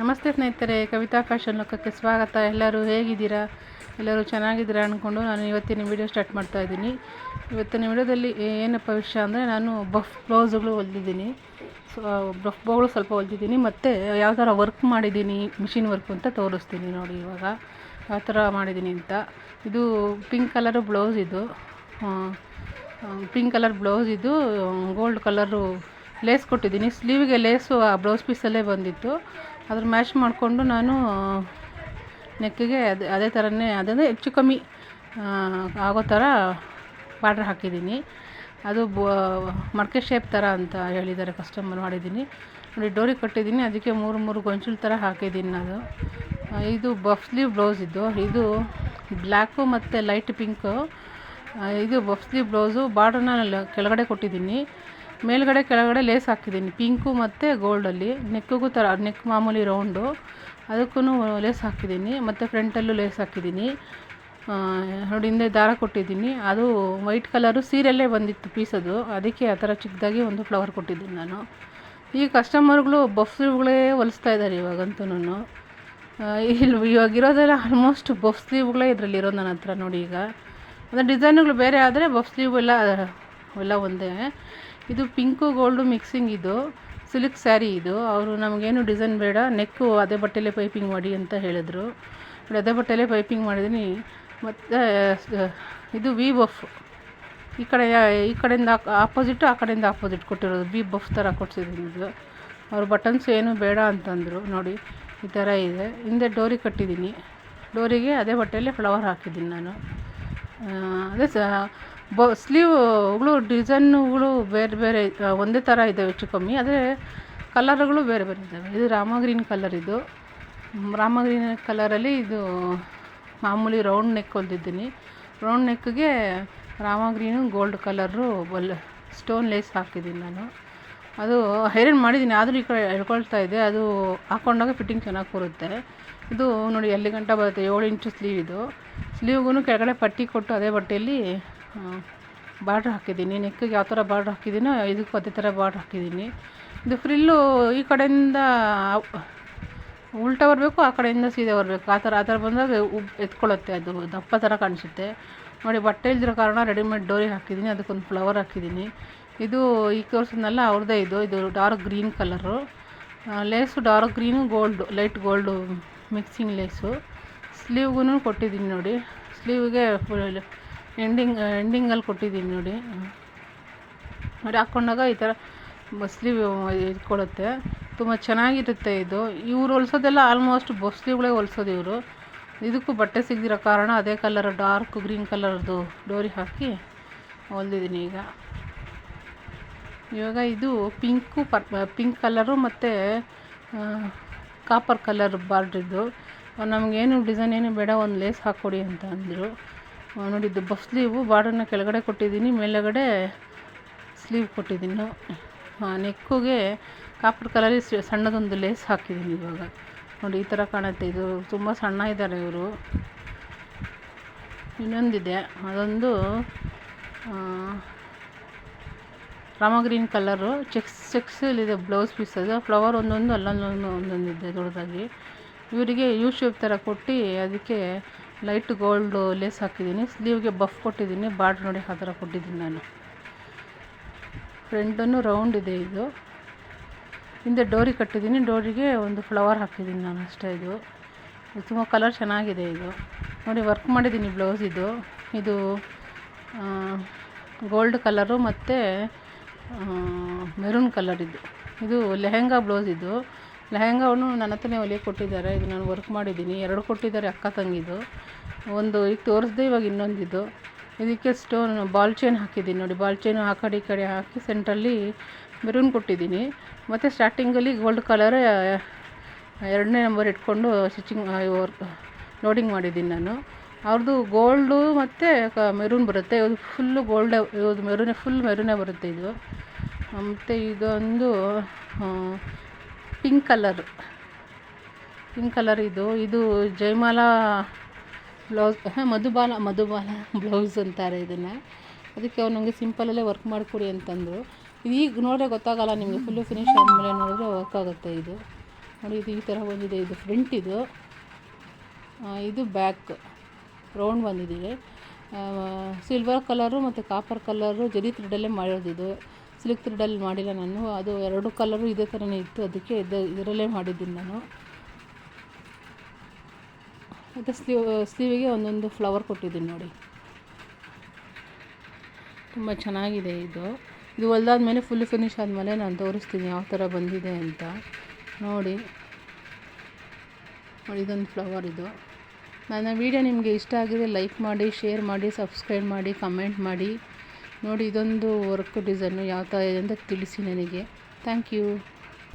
ನಮಸ್ತೆ ಸ್ನೇಹಿತರೆ ಕವಿತಾ ಫ್ಯಾಷನ್ ಲೋಕಕ್ಕೆ ಸ್ವಾಗತ. ಎಲ್ಲರೂ ಹೇಗಿದ್ದೀರಾ? ಎಲ್ಲರೂ ಚೆನ್ನಾಗಿದ್ದೀರಾ ಅಂದ್ಕೊಂಡು ನಾನು ಇವತ್ತಿನ ವಿಡಿಯೋ ಸ್ಟಾರ್ಟ್ ಮಾಡ್ತಾ ಇದ್ದೀನಿ. ಇವತ್ತಿನ ವಿಡಿಯೋದಲ್ಲಿ ಏನಪ್ಪ ವಿಷಯ ಅಂದರೆ, ನಾನು ಬಫ್ ಬ್ಲೌಸ್ಗಳು ಹೊಲ್ದಿದ್ದೀನಿ. ಸೊ ಬಫ್ ಬ್ಲೌಸ್ ಸ್ವಲ್ಪ ಹೊಲ್ದಿದ್ದೀನಿ. ಮತ್ತು ಯಾವ ಥರ ವರ್ಕ್ ಮಾಡಿದ್ದೀನಿ, ಮಿಷಿನ್ ವರ್ಕ್ ಅಂತ ತೋರಿಸ್ತೀನಿ ನೋಡಿ ಇವಾಗ. ಯಾವ ಥರ ಮಾಡಿದ್ದೀನಿ ಅಂತ. ಇದು ಪಿಂಕ್ ಕಲರು ಬ್ಲೌಸ್ ಇದು. ಪಿಂಕ್ ಕಲರ್ ಬ್ಲೌಸ್ ಇದು. ಗೋಲ್ಡ್ ಕಲರು ಲೇಸ್ ಕೊಟ್ಟಿದ್ದೀನಿ. ಸ್ಲೀವಿಗೆ ಲೇಸು ಆ ಬ್ಲೌಸ್ ಪೀಸಲ್ಲೇ ಬಂದಿತ್ತು. ಅದ್ರ ಮ್ಯಾಚ್ ಮಾಡಿಕೊಂಡು ನಾನು ನೆಕ್ಕಿಗೆ ಅದೇ ಅದೇ ಥರನೇ ಅದನ್ನು ಹೆಚ್ಚು ಕಮ್ಮಿ ಆಗೋ ಥರ ಬಾರ್ಡ್ರ್ ಹಾಕಿದ್ದೀನಿ. ಅದು ಬ, ಮಡಕೆ ಶೇಪ್ ಥರ ಅಂತ ಹೇಳಿದ್ದಾರೆ ಕಸ್ಟಮರ್ ಮಾಡಿದ್ದೀನಿ. ನೋಡಿ, ಡೋರಿ ಕಟ್ಟಿದ್ದೀನಿ, ಅದಕ್ಕೆ ಮೂರು ಮೂರು ಗೊಂಚಲು ಥರ ಹಾಕಿದ್ದೀನಿ ನಾನು. ಇದು ಬಫ್ ಸ್ಲೀವ್ ಬ್ಲೌಸ್ ಇದು. ಇದು ಬ್ಲ್ಯಾಕು ಮತ್ತು ಲೈಟ್ ಪಿಂಕು. ಇದು ಬಫ್ ಸ್ಲೀವ್ ಬ್ಲೌಸು ಬಾರ್ಡ್ರನ್ನ ಕೆಳಗಡೆ ಕೊಟ್ಟಿದ್ದೀನಿ. ಮೇಲ್ಗಡೆ ಕೆಳಗಡೆ ಲೇಸ್ ಹಾಕಿದ್ದೀನಿ. ಪಿಂಕು ಮತ್ತು ಗೋಲ್ಡಲ್ಲಿ ನೆಕ್ಕಿಗೂ ಥರ ನೆಕ್ ಮಾಮೂಲಿ ರೌಂಡು ಅದಕ್ಕೂ ಲೇಸ್ ಹಾಕಿದ್ದೀನಿ. ಮತ್ತು ಫ್ರಂಟಲ್ಲೂ ಲೇಸ್ ಹಾಕಿದ್ದೀನಿ. ನೋಡಿ, ಹಿಂದೆ ದಾರ ಕೊಟ್ಟಿದ್ದೀನಿ. ಅದು ವೈಟ್ ಕಲರು ಸೀರೆಯಲ್ಲೇ ಬಂದಿತ್ತು ಪೀಸ್ ಅದು. ಅದಕ್ಕೆ ಆ ಥರ ಚಿಕ್ಕದಾಗಿ ಒಂದು ಫ್ಲವರ್ ಕೊಟ್ಟಿದ್ದೀನಿ ನಾನು. ಈ ಕಸ್ಟಮರ್ಗಳು ಬಫ್ ಸ್ಲೀವ್ಗಳೇ ಹೊಲಿಸ್ತಾ ಇದ್ದಾರೆ ಇವಾಗಂತೂ ಇಲ್ಲಿ ಇವಾಗಿರೋದೆಲ್ಲ ಆಲ್ಮೋಸ್ಟ್ ಬಫ್ ಸ್ಲೀವ್ಗಳೇ ಇದರಲ್ಲಿ ಇರೋದು ನನ್ನ ಹತ್ರ ನೋಡಿ ಈಗ. ಅಂದರೆ ಡಿಸೈನ್ಗಳು ಬೇರೆ ಆದರೆ ಬಫ್ ಸ್ಲೀವ್ ಎಲ್ಲ ಎಲ್ಲ ಒಂದೇ. ಇದು ಪಿಂಕು ಗೋಲ್ಡು ಮಿಕ್ಸಿಂಗ್ ಇದು, ಸಿಲ್ಕ್ ಸ್ಯಾರಿ ಇದು. ಅವರು ನಮಗೇನು ಡಿಸೈನ್ ಬೇಡ, ನೆಕ್ಕು ಅದೇ ಬಟ್ಟೆಲೇ ಪೈಪಿಂಗ್ ಮಾಡಿ ಅಂತ ಹೇಳಿದ್ರು. ಅದೇ ಬಟ್ಟೆಲೇ ಪೈಪಿಂಗ್ ಮಾಡಿದ್ದೀನಿ ಮತ್ತು ಇದು ವಿ ಬಫ್. ಈ ಕಡೆ, ಈ ಕಡೆಯಿಂದ ಆಪೋಸಿಟ್ ಆ ಕಡೆಯಿಂದ ಆಪೋಸಿಟ್ ಕೊಟ್ಟಿರೋದು. ವಿ ಬಫ್ ಥರ ಕೊಡ್ಸಿದ್ದೀನಿ ಅವ್ರು ಬಟನ್ಸ್ ಏನು ಬೇಡ ಅಂತಂದರು. ನೋಡಿ, ಈ ಥರ ಇದೆ. ಹಿಂದೆ ಡೋರಿ ಕಟ್ಟಿದ್ದೀನಿ ಡೋರಿಗೆ ಅದೇ ಬಟ್ಟೆಯಲ್ಲಿ ಫ್ಲವರ್ ಹಾಕಿದ್ದೀನಿ ನಾನು. ಅದೇ ಸ ಬ ಸ್ಲೀವ್ಗಳು ಡಿಸೈನ್ಗಳು ಬೇರೆ ಬೇರೆ ಒಂದೇ ಥರ ಇದ್ದಾವೆ ಹೆಚ್ಚು ಕಮ್ಮಿ. ಆದರೆ ಕಲರ್ಗಳು ಬೇರೆ ಬೇರೆ ಇದ್ದಾವೆ ಇದು ರಾಮ ಗ್ರೀನ್ ಕಲರ್ ಇದು. ರಾಮ ಗ್ರೀನ್ ಕಲರಲ್ಲಿ ಇದು ಮಾಮೂಲಿ ರೌಂಡ್ ನೆಕ್ ಹೊಂದಿದ್ದೀನಿ ರೌಂಡ್ ನೆಕ್ಗೆ ರಾಮ ಗ್ರೀನು ಗೋಲ್ಡ್ ಕಲರು ಬಲ್ ಸ್ಟೋನ್ ಲೇಸ್ ಹಾಕಿದ್ದೀನಿ ನಾನು. ಅದು ಐರನ್ ಮಾಡಿದ್ದೀನಿ. ಆದರೂ ಈ ಕಡೆ ಎಳ್ಕೊಳ್ತಾ ಇದೆ. ಅದು ಹಾಕೊಂಡಾಗ ಫಿಟ್ಟಿಂಗ್ ಚೆನ್ನಾಗಿ ಕೂರುತ್ತೆ. ಇದು ನೋಡಿ ಎಲ್ಲಿ ಗಂಟ ಬರುತ್ತೆ? ಏಳು ಇಂಚು ಸ್ಲೀವ್ ಇದು. ಸ್ಲೀವ್ಗೂ ಕೆಳಗಡೆ ಪಟ್ಟಿ ಕೊಟ್ಟು ಅದೇ ಬಟ್ಟೆಯಲ್ಲಿ ಬಾರ್ಡ್ರ್ ಹಾಕಿದ್ದೀನಿ. ನೆಕ್ಕಿಗೆ ಯಾವ ಥರ ಬಾರ್ಡ್ರ್ ಹಾಕಿದ್ದೀನೋ ಇದಕ್ಕೂ ಅದೇ ಥರ ಬಾರ್ಡ್ರ್ ಹಾಕಿದ್ದೀನಿ. ಇದು ಫ್ರಿಲ್ಲು ಈ ಕಡೆಯಿಂದ ಉಲ್ಟಾ ಬರಬೇಕು, ಆ ಕಡೆಯಿಂದ ಸೀದಾ ಬರಬೇಕು. ಆ ಥರ ಆ ಥರ ಬಂದಾಗ ಉಬ್ ಎತ್ಕೊಳ್ಳುತ್ತೆ, ಅದು ದಪ್ಪ ಥರ ಕಾಣಿಸುತ್ತೆ. ನೋಡಿ, ಬಟ್ಟೆ ಇಲ್ದಿರೋ ಕಾರಣ ರೆಡಿಮೇಡ್ ಡೋರಿ ಹಾಕಿದ್ದೀನಿ, ಅದಕ್ಕೊಂದು ಫ್ಲವರ್ ಹಾಕಿದ್ದೀನಿ. ಇದು ಈ ತೋರಿಸಿದ್ನಲ್ಲ ಅವ್ರದ್ದೇ ಇದು. ಇದು dark green colour lace dark green gold light gold mixing lace ಸ್ಲೀವ್ಗೂ ಕೊಟ್ಟಿದ್ದೀನಿ ನೋಡಿ. ಸ್ಲೀವ್ಗೆ ಫುಲ್ ಎಂಡಿಂಗ್ ಎಂಡಿಂಗಲ್ಲಿ ಕೊಟ್ಟಿದ್ದೀನಿ ನೋಡಿ. ನೋಡಿ ಹಾಕ್ಕೊಂಡಾಗ ಈ ಥರ ಬಸ್ಲಿ ಇಟ್ಕೊಳ್ಳುತ್ತೆ. ತುಂಬ ಚೆನ್ನಾಗಿರುತ್ತೆ ಇದು. ಇವ್ರು ಹೊಲ್ಸೋದೆಲ್ಲ ಆಲ್ಮೋಸ್ಟ್ ಬಸ್ಲಿಗಳೇ ಹೊಲ್ಸೋದು ಇವರು. ಇದಕ್ಕೂ ಬಟ್ಟೆ ಸಿಗದಿರೋ ಕಾರಣ ಅದೇ ಕಲರ್ ಡಾರ್ಕ್ ಗ್ರೀನ್ ಕಲರ್ದು ಡೋರಿ ಹಾಕಿ ಹೊಲ್ದಿದ್ದೀನಿ ಈಗ. ಇವಾಗ ಇದು ಪಿಂಕು ಪರ್ ಪಿಂಕ್ ಕಲರು ಮತ್ತು ಕಾಪರ್ ಕಲರ್ ಬಾರ್ಡ್ರಿದ್ದು ನಮಗೇನು ಡಿಸೈನ್ ಏನು ಬೇಡ, ಒಂದು ಲೇಸ್ ಹಾಕ್ಕೊಡಿ ಅಂತ ಅಂದರು. ನೋಡಿದ್ದು ಬಫ್ ಸ್ಲೀವು. ಬಾರ್ಡರ್ನ ಕೆಳಗಡೆ ಕೊಟ್ಟಿದ್ದೀನಿ, ಮೇಲುಗಡೆ ಸ್ಲೀವ್ ಕೊಟ್ಟಿದ್ದೀನಿ. ನೆಕ್ಕಿಗೆ ಕಾಪರ್ ಕಲರಲ್ಲಿ ಸಣ್ಣದೊಂದು ಲೇಸ್ ಹಾಕಿದ್ದೀನಿ ಇವಾಗ. ನೋಡಿ, ಈ ಥರ ಕಾಣುತ್ತೆ. ಇದು ತುಂಬ ಸಣ್ಣ ಇದ್ದಾರೆ ಇವರು. ಇನ್ನೊಂದಿದೆ. ಅದೊಂದು ರಾಮ ಗ್ರೀನ್ ಕಲರು. ಚೆಕ್ಸ್, ಚೆಕ್ಸಲ್ಲಿದೆ ಬ್ಲೌಸ್ ಪೀಸ್ ಅದು ಫ್ಲವರ್ ಒಂದೊಂದು, ಅಲ್ಲೊಂದೊಂದು, ಒಂದೊಂದಿದೆ ದೊಡ್ಡದಾಗಿ. ಇವರಿಗೆ ಯು ಶೇಪ್ ಥರ ಕೊಟ್ಟು ಅದಕ್ಕೆ ಲೈಟ್ ಗೋಲ್ಡು ಲೇಸ್ ಹಾಕಿದ್ದೀನಿ. ಸ್ಲೀವ್ಗೆ ಬಫ್ ಕೊಟ್ಟಿದ್ದೀನಿ. ಬಾರ್ಡ್ರ್ ನೋಡಿ ಆ ಥರ ಕೊಟ್ಟಿದ್ದೀನಿ ನಾನು. ಫ್ರಂಟನ್ನು ರೌಂಡ್ ಇದೆ ಇದು. ಹಿಂದೆ ಡೋರಿ ಕಟ್ಟಿದ್ದೀನಿ. ಡೋರಿಗೆ ಒಂದು ಫ್ಲವರ್ ಹಾಕಿದ್ದೀನಿ ನಾನು ಅಷ್ಟೇ ಇದು. ತುಂಬ ಕಲರ್ ಚೆನ್ನಾಗಿದೆ ಇದು. ನೋಡಿ ವರ್ಕ್ ಮಾಡಿದ್ದೀನಿ ಬ್ಲೌಸ್ ಇದು. ಇದು ಗೋಲ್ಡ್ ಕಲರು ಮತ್ತು ಮೆರೂನ್ ಕಲರ್ ಇದು. ಇದು ಲೆಹೆಂಗಾ ಬ್ಲೌಸ್ ಇದು. ಲೆಹೆಂಗಾವನ್ನು ನನ್ನ ಹತ್ರನೇ ಹೊಲಿಯೋಕೆ ಕೊಟ್ಟಿದ್ದಾರೆ. ಇದು ನಾನು ವರ್ಕ್ ಮಾಡಿದ್ದೀನಿ. ಎರಡು ಕೊಟ್ಟಿದ್ದಾರೆ ಅಕ್ಕ ತಂಗಿದು. ಒಂದು ಈಗ ತೋರಿಸ್ದೆ ಇವಾಗ ಇನ್ನೊಂದಿದು. ಇದಕ್ಕೆ ಸ್ಟೋನ್ ಬಾಲ್ ಚೈನ್ ಹಾಕಿದ್ದೀನಿ. ನೋಡಿ ಬಾಲ್ ಚೈನು ಆ ಕಡೆ ಈ ಕಡೆ ಹಾಕಿ ಸೆಂಟ್ರಲ್ಲಿ ಮೆರೂನ್ ಕೊಟ್ಟಿದ್ದೀನಿ. ಮತ್ತು ಸ್ಟಾರ್ಟಿಂಗಲ್ಲಿ ಗೋಲ್ಡ್ ಕಲರ್ ಎರಡನೇ ನಂಬರ್ ಇಟ್ಕೊಂಡು ಸ್ಟಿಚಿಂಗ್ ವರ್ಕ್ ಲೋಡಿಂಗ್ ಮಾಡಿದ್ದೀನಿ ನಾನು. ಅವ್ರದ್ದು ಗೋಲ್ಡು ಮತ್ತು ಮೆರೂನ್ ಬರುತ್ತೆ. ಇದು ಫುಲ್ಲು ಗೋಲ್ಡೆ ಇದು ಮೆರೂನೇ ಫುಲ್ ಮೆರೂನೇ ಬರುತ್ತೆ ಇದು. ಮತ್ತು ಇದೊಂದು ಪಿಂಕ್ ಕಲರ್. ಪಿಂಕ್ ಕಲರ್ ಇದು. ಇದು ಜಯಮಾಲಾ ಬ್ಲೌಸ್ ಮಧುಬಾಲ ಮಧುಬಾಲ ಬ್ಲೌಸ್ ಅಂತಾರೆ ಇದನ್ನು. ಅದಕ್ಕೆ ಅವ್ರು ನನಗೆ ಸಿಂಪಲಲ್ಲೇ ವರ್ಕ್ ಮಾಡಿಕೊಡಿ ಅಂತಂದರು. ಈಗ ನೋಡಿದ್ರೆ ಗೊತ್ತಾಗಲ್ಲ, ನಿಮಗೆ ಫುಲ್ಲು ಫಿನಿಶ್ ಆದಮೇಲೆ ನೋಡಿದ್ರೆ ವರ್ಕ್ ಆಗುತ್ತೆ ಇದು. ನೋಡಿ, ಇದು ಈ ಥರ ಬಂದಿದೆ. ಇದು ಫ್ರಂಟ್ ಇದು. ಇದು ಬ್ಯಾಕ್ ರೌಂಡ್ ಬಂದಿದೆ. ಸಿಲ್ವರ್ ಕಲರು ಮತ್ತು ಕಾಪರ್ ಕಲರು ಜರಿ ಥ್ರೆಡಲ್ಲೇ ಮಾಡಿರೋದಿದು ಸಿಲ್ಕ್ ಥ್ರೆಡಲ್ಲಿ ಮಾಡಿಲ್ಲ ನಾನು. ಅದು ಎರಡು ಕಲರು ಇದೇ ಥರನೇ ಇತ್ತು. ಅದಕ್ಕೆ ಇದು ಇದರಲ್ಲೇ ಮಾಡಿದ್ದೀನಿ ನಾನು. ಮತ್ತು ಸ್ಲೀವ್, ಸ್ಲೀವಿಗೆ ಒಂದೊಂದು ಫ್ಲವರ್ ಕೊಟ್ಟಿದ್ದೀನಿ ನೋಡಿ. ತುಂಬ ಚೆನ್ನಾಗಿದೆ ಇದು. ಇದು ಹೊಲ್ದಾದ್ಮೇಲೆ ಫುಲ್ ಫಿನಿಶ್ ಆದಮೇಲೆ ನಾನು ತೋರಿಸ್ತೀನಿ ಯಾವ ಥರ ಬಂದಿದೆ ಅಂತ. ನೋಡಿ. ನೋಡಿ, ಇದೊಂದು ಫ್ಲವರ್ ಇದು. ನನ್ನ ವೀಡಿಯೋ ನಿಮಗೆ ಇಷ್ಟ ಆಗಿದೆ ಲೈಕ್ ಮಾಡಿ ಶೇರ್ ಮಾಡಿ ಸಬ್ಸ್ಕ್ರೈಬ್ ಮಾಡಿ ಕಮೆಂಟ್ ಮಾಡಿ. ನೋಡಿ ಇದೊಂದು ವರ್ಕ್ ಡಿಸೈನು ಯಾವ ಥರ ಇದೆ ಅಂತ ತಿಳಿಸಿ ನನಗೆ. Thank you